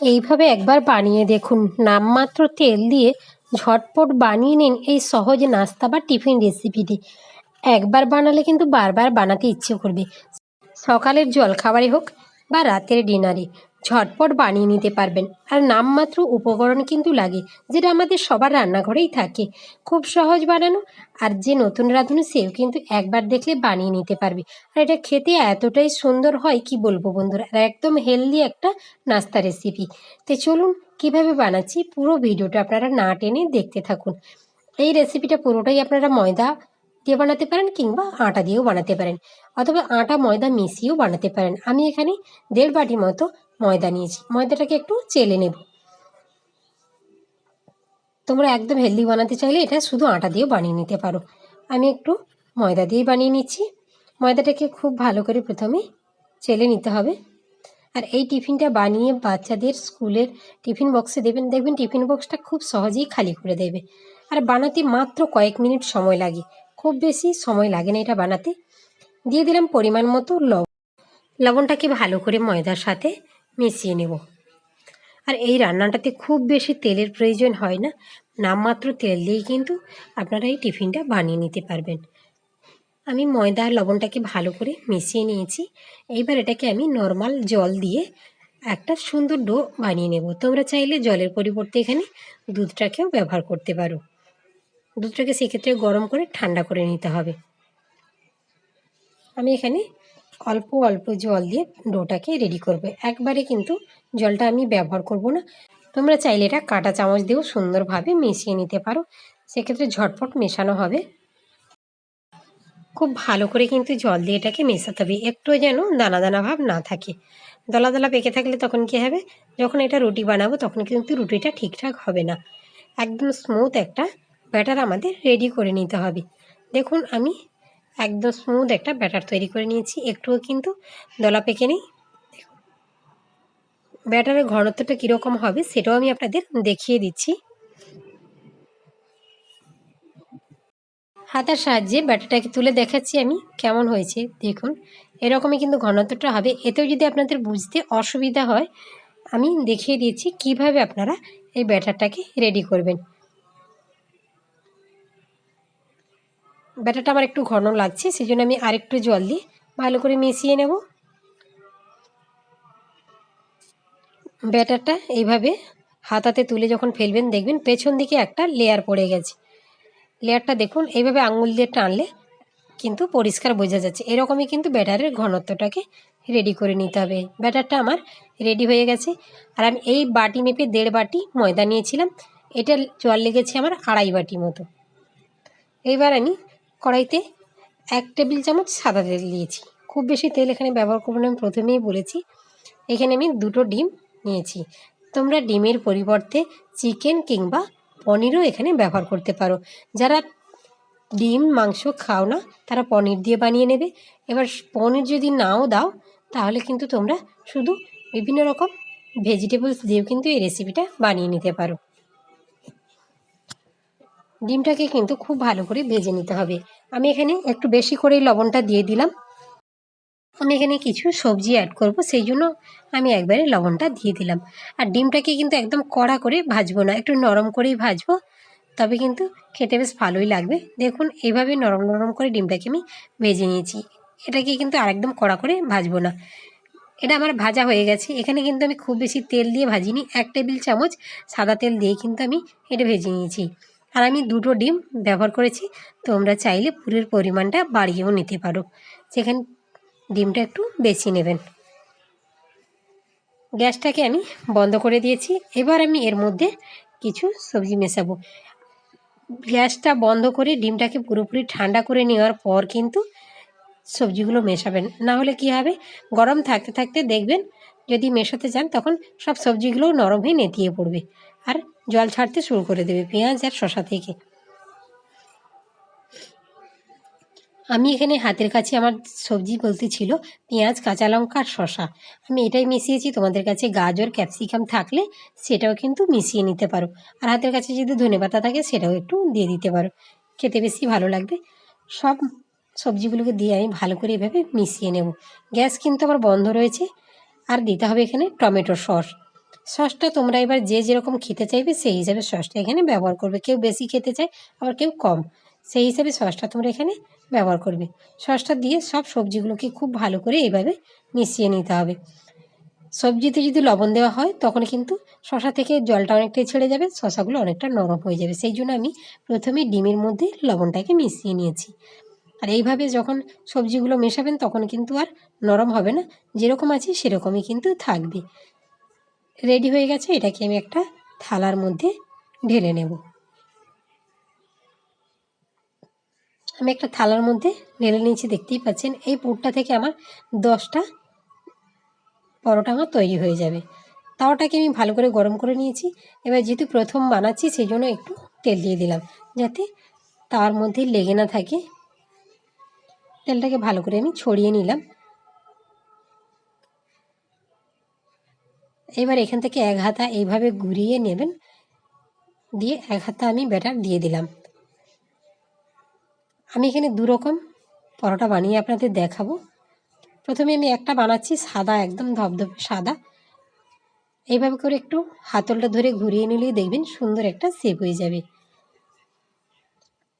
এইভাবে একবার বানিয়ে দেখুন। নামমাত্র তেল দিয়ে ঝটপট বানিয়ে নিন এই সহজ নাস্তা বা টিফিন রেসিপিটি। একবার বানালে কিন্তু বারবার বানাতে ইচ্ছে করবে। সকালের জল খাবারই হোক বা রাতের ডিনারে ঝটপট বানিয়ে নিতে পারবেন। আর নামমাত্র উপকরণ কিন্তু লাগে, যেটা আমাদের সবার রান্নাঘরেই থাকে। খুব সহজ বানানো, আর যে নতুন রাঁধুনি সেও কিন্তু একবার দেখলে বানিয়ে নিতে পারবে। আর এটা খেতে এতটাই সুন্দর হয়, কি বলব বন্ধুরা? আর একদম হেলদি একটা নাস্তা রেসিপি তো চলুন, কীভাবে বানাচ্ছি পুরো ভিডিওটা আপনারা না টেনে দেখতে থাকুন। এই রেসিপিটা পুরোটাই আপনারা ময়দা দিয়ে বানাতে পারেন কিংবা আটা দিয়েও বানাতে পারেন। অথবা আটা, ময়দা মিশিয়েও বানাতে পারেন। আমি এখানে দেড় বাটি মতো ময়দা নিয়েছি। ময়দাটাকে একটু চেলে নেব। তোমরা একদম হেলদি বানাতে চাইলে এটা শুধু আটা দিয়েও বানিয়ে নিতে পারো। আমি একটু ময়দা দিয়েই বানিয়ে নিচ্ছি। ময়দাটাকে খুব ভালো করে প্রথমে চেলে নিতে হবে। আর এই টিফিনটা বানিয়ে বাচ্চাদের স্কুলের টিফিন বক্সে দেবেন। দেখবেন টিফিন বক্সটা খুব সহজেই খালি করে দেবে। আর বানাতে মাত্র কয়েক মিনিট সময় লাগে। খুব বেশি সময় লাগে না এটা বানাতে। দিয়ে দিলাম পরিমাণ মতো লবণ। লবণটাকে ভালো করে ময়দার সাথে মিশিয়ে নেব। আর এই রান্নাটাতে খুব বেশি তেলের প্রয়োজন হয় না। নামমাত্র তেল দিয়েই কিন্তু আপনারা এই টিফিনটা বানিয়ে নিতে পারবেন। আমি ময়দা আর লবণটাকে ভালো করে মিশিয়ে নিয়েছি। এইবার এটাকে আমি নর্মাল জল দিয়ে একটা সুন্দর ডো বানিয়ে নেব। তোমরা চাইলে জলের পরিবর্তে এখানে দুধটাকেও ব্যবহার করতে পারো। দুধটাকে সেক্ষেত্রে গরম করে ঠান্ডা করে নিতে হবে। আমি এখানে অল্প অল্প জল দিয়ে ডোটাকে রেডি করবে। একবারে কিন্তু জলটা আমি ব্যবহার করব না। তোমরা চাইলে এটা কাঁটা চামচ দিয়েও সুন্দরভাবে মিশিয়ে নিতে পারো। সেক্ষেত্রে ঝটপট মেশানো হবে। খুব ভালো করে কিন্তু জল দিয়ে এটাকে মেশাতে হবে। একটু যেন দানা দানা ভাব না থাকে। দলা দলা পেকে থাকলে তখন কী হবে? যখন এটা রুটি বানাবো তখন কিন্তু রুটিটা ঠিকঠাক হবে না। একদম স্মুথ একটা ব্যাটার আমাদের রেডি করে নিতে হবে। দেখুন, আমি একদম স্মুথ একটা ব্যাটার তৈরি করে নিয়েছি। একটুও কিন্তু দলা পেকে নেই। ব্যাটারের ঘনত্বটা কীরকম হবে সেটাও আমি আপনাদের দেখিয়ে দিচ্ছি। হাতার সাহায্যে ব্যাটারটাকে তুলে দেখাচ্ছি আমি কেমন হয়েছে। দেখুন, এরকমই কিন্তু ঘনত্বটা হবে। এতেও যদি আপনাদের বুঝতে অসুবিধা হয়, আমি দেখিয়ে দিয়েছি কীভাবে আপনারা এই ব্যাটারটাকে রেডি করবেন। ব্যাটারটা আমার একটু ঘন লাগছে সেই জন্য আমি আরেকটু জল দিয়ে ভালো করে মিশিয়ে নেব। ব্যাটারটা এইভাবে হাতাতে তুলে যখন ফেলবেন, দেখবেন পেছন দিকে একটা লেয়ার পড়ে গেছে। লেয়ারটা দেখুন, এইভাবে আঙুল দিয়ে টানলে কিন্তু পরিষ্কার বোঝা যাচ্ছে। এরকমই কিন্তু ব্যাটারের ঘনত্বটাকে রেডি করে নিতে হবে। ব্যাটারটা আমার রেডি হয়ে গেছে। আর আমি এই বাটি মেপে দেড় বাটি ময়দা নিয়েছিলাম। এটা জল লেগেছে আমার আড়াই বাটি মতো। এইবার আমি কড়াইতে এক টেবিল চামচ সাদা তেল দিয়েছি। খুব বেশি তেল এখানে ব্যবহার করব না, আমি প্রথমেই বলেছি। এখানে আমি দুটো ডিম নিয়েছি। তোমরা ডিমের পরিবর্তে চিকেন কিংবা পনিরও এখানে ব্যবহার করতে পারো। যারা ডিম, মাংস খাও না, তারা পনির দিয়ে বানিয়ে নেবে। এবার পনির যদি নাও দাও, তাহলে কিন্তু তোমরা শুধু বিভিন্ন রকম ভেজিটেবলস দিয়েও কিন্তু এই রেসিপিটা বানিয়ে নিতে পারো। ডিমটাকে কিন্তু খুব ভালো করে ভেজে নিতে হবে। আমি এখানে একটু বেশি করে লবণটা দিয়ে দিলাম। আমি এখানে কিছু সবজি অ্যাড করব, সেই জন্য আমি একবারে লবণটা দিয়ে দিলাম। আর ডিমটাকে কিন্তু একদম কড়া করে ভাজবো না, একটু নরম করেই ভাজবো, তবে কিন্তু খেতে বেশ ভালোই লাগবে। দেখুন, এইভাবে নরম নরম করে ডিমটাকে আমি ভেজে নিয়েছি। এটাকে কিন্তু আর একদম কড়া করে ভাজবো না। এটা আমার ভাজা হয়ে গেছে। এখানে কিন্তু আমি খুব বেশি তেল দিয়ে ভাজিনি। এক টেবিল চামচ সাদা তেল দিয়ে কিন্তু আমি এটা ভেজে নিয়েছি। আর আমি দুটো ডিম ব্যবহার করেছি, তোমরা চাইলে পুরের পরিমাণটা বাড়িয়েও নিতে পারো। সেখানে ডিমটা একটু বেশি নেবেন। গ্যাসটাকে আমি বন্ধ করে দিয়েছি। এবার আমি এর মধ্যে কিছু সবজি মেশাবো। গ্যাসটা বন্ধ করে ডিমটাকে পুরোপুরি ঠান্ডা করে নেওয়ার পর কিন্তু সবজিগুলো মেশাবেন। না হলে কী হবে? গরম থাকতে থাকতে দেখবেন, যদি মেশাতে চান তখন সব সবজিগুলোও নরম হয়ে নেতিয়ে পড়বে। আর জল ছাড়তে শুরু করে দেবে, পেঁয়াজ আর শশা থেকে। আমি এখানে হাতের কাছে আমার সবজি বলতে ছিল পেঁয়াজ, কাঁচা লঙ্কা আর শশা আমি এটাই মিশিয়েছি, তোমাদের কাছে গাজর, ক্যাপসিকাম থাকলে সেটাও কিন্তু মিশিয়ে নিতে পারো। আর হাতের কাছে যদি ধনে পাতা থাকে সেটাও একটু দিয়ে দিতে পারো। খেতে বেশি ভালো লাগবে। সব সবজিগুলোকে দিয়ে আমি ভালো করে এভাবে মিশিয়ে নেব। গ্যাস কিন্তু আমার বন্ধ রয়েছে। আর দিতে হবে এখানে টমেটো সস। সসটা তোমরা এবার যে যেরকম খেতে চাইবে সেই হিসাবে সসটা এখানে ব্যবহার করবে। কেউ বেশি খেতে চায়, আবার কেউ কম। সেই হিসাবে সসটা তোমরা এখানে ব্যবহার করবে। সসটা দিয়ে সব সবজিগুলোকে খুব ভালো করে এইভাবে মিশিয়ে নিতে হবে। সবজিতে যদি লবণ দেওয়া হয়, তখন কিন্তু শশা থেকে জলটা অনেকটাই ছেড়ে যাবে শশাগুলো অনেকটা নরম হয়ে যাবে। সেই জন্য আমি প্রথমে ডিমের মধ্যে লবণটাকে মিশিয়ে নিয়েছি। আর এইভাবে যখন সবজিগুলো মেশাবেন, তখন কিন্তু আর নরম হবে না। যেরকম আছে সেরকমই কিন্তু থাকবে। রেডি হয়ে গেছে, এটাকে আমি একটা থালার মধ্যে ঢেলে নেব। আমি একটা থালার মধ্যে ঢেলে নিয়েছি, দেখতেই পাচ্ছেন, এই পুরটা থেকে আমার দশটা পরোটা আমার তৈরি হয়ে যাবে। তাওয়াটাকে আমি ভালো করে গরম করে নিয়েছি, এবার যেহেতু প্রথম বানাচ্ছি সেই জন্য একটু তেল দিয়ে দিলাম, যাতে তার মধ্যে লেগে না থাকে। তেলটাকে ভালো করে আমি ছড়িয়ে নিলাম। এবার এখান থেকে এক হাতা এইভাবে ঘুরিয়ে নেবেন। দিয়ে এক হাতা আমি ব্যাটার দিয়ে দিলাম। আমি এখানে দু রকম পরোটা বানিয়ে আপনাদের দেখাবো। প্রথমে আমি একটা বানাচ্ছি সাদা, একদম ধপধপে সাদা। এইভাবে করে একটু হাতলটা ধরে ঘুরিয়ে নিলেই দেখবেন সুন্দর একটা শেপ হয়ে যাবে।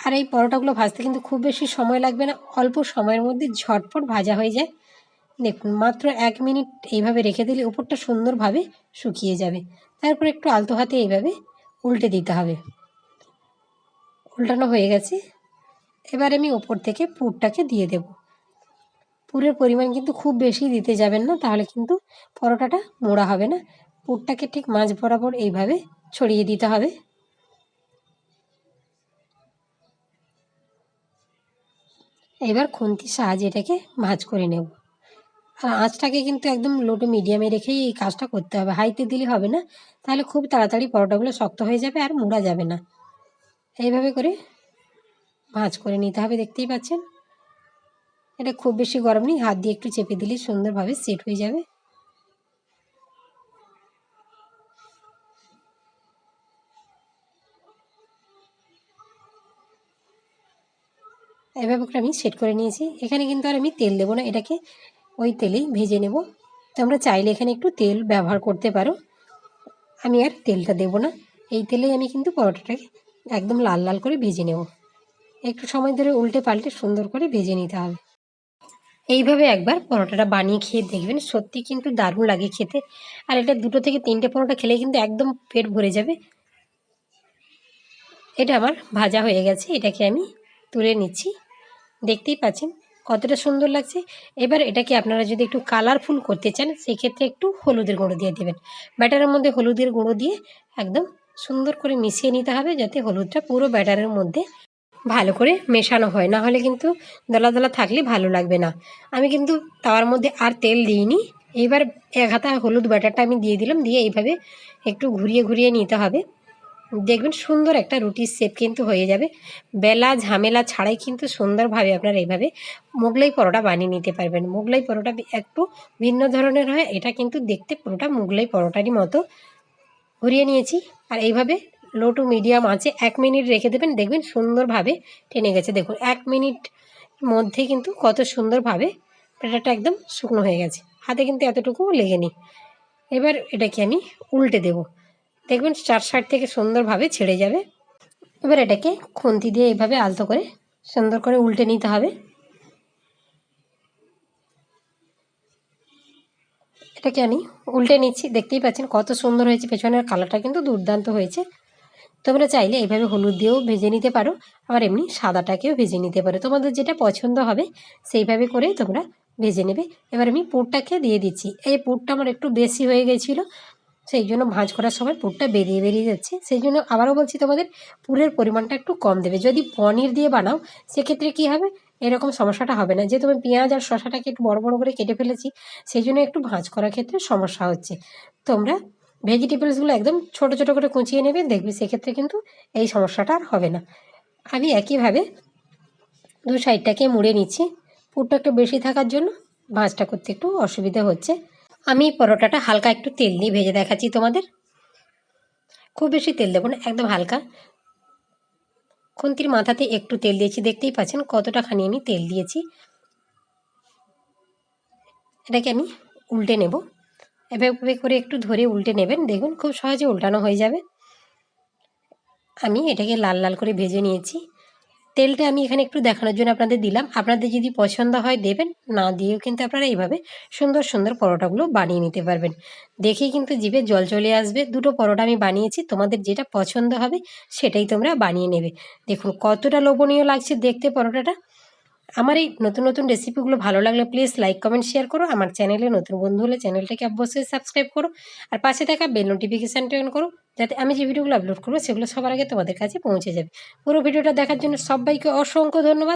আর এই পরোটাগুলো ভাজতে কিন্তু খুব বেশি সময় লাগবে না, অল্প সময়ের মধ্যে ঝটপট ভাজা হয়ে যায়। দেখুন, মাত্র এক মিনিট এইভাবে রেখে দিলে উপরটা সুন্দরভাবে শুকিয়ে যাবে। তারপর একটু আলতো হাতে এইভাবে উল্টে দিতে হবে। উল্টানো হয়ে গেছে। এবার আমি ওপর থেকে পুরটাকে দিয়ে দেব। পুরের পরিমাণ কিন্তু খুব বেশি দিতে যাবেন না, তাহলে কিন্তু পরোটাটা মোড়া হবে না। পুরটাকে ঠিক মাঝ বরাবর এইভাবে ছড়িয়ে দিতে হবে। এবার খুন্তির সাহায্যে এটাকে ভাজ করে নেব। আর আঁচটাকে কিন্তু একদম লো টু মিডিয়ামে রেখেই এই কাজটা করতে হবে। হাইতে দিলে হবে না, তাহলে খুব তাড়াতাড়ি পরোটাগুলো শক্ত হয়ে যাবে আর মোড়া যাবে না। এইভাবে করে ভাঁজ করে নিতে হবে, দেখতেই পাচ্ছেন? এটা খুব বেশি গরম নেই, হাত দিয়ে একটু চেপে দিলে সুন্দরভাবে সেট হয়ে যাবে। এভাবে করে আমি সেট করে নিয়েছি। এখানে কিন্তু আর আমি তেল দেবো না, এটাকে ওই তেলেই ভেজে নেব। তোমরা চাইলে এখানে একটু তেল ব্যবহার করতে পারো। আমি আর তেলটা দেব না। এই তেলেই আমি কিন্তু পরোটাটাকে একদম লাল লাল করে ভেজে নেব। একটু সময় ধরে উল্টে পাল্টে সুন্দর করে ভেজে নিতে হবে। এইভাবে একবার পরোটাটা বানিয়ে খেয়ে দেখবেন, সত্যি কিন্তু দারুণ লাগে খেতে। আর এটা দুটো থেকে তিনটে পরোটা খেলে কিন্তু একদম পেট ভরে যাবে। এটা আমার ভাজা হয়ে গেছে। এটাকে আমি তুলে নিচ্ছি। দেখতেই পাচ্ছেন? কতটা সুন্দর লাগছে। এবার এটাকে আপনারা যদি একটু কালারফুল করতে চান, সেক্ষেত্রে একটু হলুদের গুঁড়ো দিয়ে দেবেন। ব্যাটারের মধ্যে হলুদের গুঁড়ো দিয়ে একদম সুন্দর করে মিশিয়ে নিতে হবে, যাতে হলুদটা পুরো ব্যাটারের মধ্যে ভালো করে মেশানো হয়। না হলে কিন্তু দলা দলা থাকলে ভালো লাগবে না। আমি কিন্তু তাওয়ার মধ্যে আর তেল দিইনি। এইবার এক হাতা হলুদ ব্যাটারটা আমি দিয়ে দিলাম। দিয়ে এইভাবে একটু ঘুরিয়ে ঘুরিয়ে নিতে হবে। দেখবেন সুন্দর একটা রুটির শেপ কিন্তু হয়ে যাবে। বেলা ঝামেলা ছাড়াই কিন্তু সুন্দরভাবে আপনারা এইভাবে মোগলাই পরোটা বানিয়ে নিতে পারবেন। মোগলাই পরোটা একটু ভিন্ন ধরনের হয়, এটা কিন্তু দেখতে পুরোটা মোগলাই পরোটারই মতো। ঘুরিয়ে নিয়েছি, আর এইভাবে লো টু মিডিয়াম আছে, এক মিনিট রেখে দেবেন, দেখবেন সুন্দরভাবে টেনে গেছে। দেখুন, এক মিনিট মধ্যে কিন্তু কত সুন্দরভাবে পেটাটা একদম শুকনো হয়ে গেছে। হাতে কিন্তু এতটুকু লেগে নি এবার এটাকে আমি উল্টে দেব। দেখবেন চার সাইড থেকে সুন্দরভাবে ছেড়ে যাবে। এবার এটাকে খুন্তি দিয়ে এভাবে আলতো করে সুন্দর করে উল্টে নিতে হবে। এটাকে আমি উল্টে নিচ্ছি। দেখতেই পাচ্ছেন কত সুন্দর হয়েছে। পেছনের কালারটা কিন্তু দুর্দান্ত হয়েছে। তোমরা চাইলে এইভাবে হলুদ দিয়েও ভেজে নিতে পারো। আবার এমনি সাদাটাকেও ভেজে নিতে পারো। তোমাদের যেটা পছন্দ হবে, সেইভাবে করে তোমরা ভেজে নেবে। এবার আমি পুরটাকে দিয়ে দিচ্ছি। এই পুরটা আমার একটু বেশি হয়ে গেছিল। সেই জন্য ভাঁজ করার সময় পুরটা বেরিয়ে বেরিয়ে যাচ্ছে। সেই জন্য আবারও বলছি তোমাদের, পুরের পরিমাণটা একটু কম দেবে। যদি পনির দিয়ে বানাও, সেক্ষেত্রে কী হবে? এরকম সমস্যাটা হবে না। যেহেতু আমি পেঁয়াজ আর শশাটাকে একটু বড় বড় করে কেটে ফেলেছি সেই জন্য একটু ভাঁজ করার ক্ষেত্রে সমস্যা হচ্ছে। তোমরা ভেজিটেবলসগুলো একদম ছোট ছোট করে কুচিয়ে নেবে, দেখবে সেক্ষেত্রে কিন্তু এই সমস্যাটা আর হবে না। আমি একইভাবে দু সাইডটাকে মুড়ে নিচ্ছি। পুরটা একটু বেশি থাকার জন্য ভাঁজটা করতে একটু অসুবিধা হচ্ছে। আমি পরোটাটা হালকা একটু তেল দিয়ে ভেজে দেখাচ্ছি তোমাদের। খুব বেশি তেল দেবো না, একদম হালকা। খুন্তির মাথাতে একটু তেল দিয়েছি, দেখতেই পাচ্ছেন কতটা খানি আমি তেল দিয়েছি। এটাকে আমি উল্টে নেব। এভাবে করে একটু ধরে উল্টে নেবেন, দেখুন খুব সহজে উল্টানো হয়ে যাবে। আমি এটাকে লাল লাল করে ভেজে নিয়েছি। তেলটা আমি এখানে একটু দেখানোর জন্য আপনাদের দিলাম। আপনাদের যদি পছন্দ হয় দেবেন, না দিয়েও কিন্তু আপনারা এইভাবে সুন্দর সুন্দর পরোটাগুলো বানিয়ে নিতে পারবেন। দেখেই কিন্তু জিভে জল চলে আসবে। দুটো পরোটা আমি বানিয়েছি, তোমাদের যেটা পছন্দ হবে সেটাই তোমরা বানিয়ে নেবে। দেখুন কতটা লোভনীয় লাগছে দেখতে পরোটাটা। আমার এই নতুন নতুন রেসিপিগুলো ভালো লাগলে প্লিজ লাইক কমেন্ট শেয়ার করো। আমার চ্যানেলে নতুন বন্ধু হলে চ্যানেলটাকে অবশ্যই সাবস্ক্রাইব করো। আর পাশে থাকা বেল নোটিফিকেশানটা অন করো, যাতে আমি যে ভিডিওগুলো আপলোড করব, সেগুলো সবার আগে তোমাদের কাছে পৌঁছে যাবে। পুরো ভিডিওটা দেখার জন্য সবাইকে অসংখ্য ধন্যবাদ।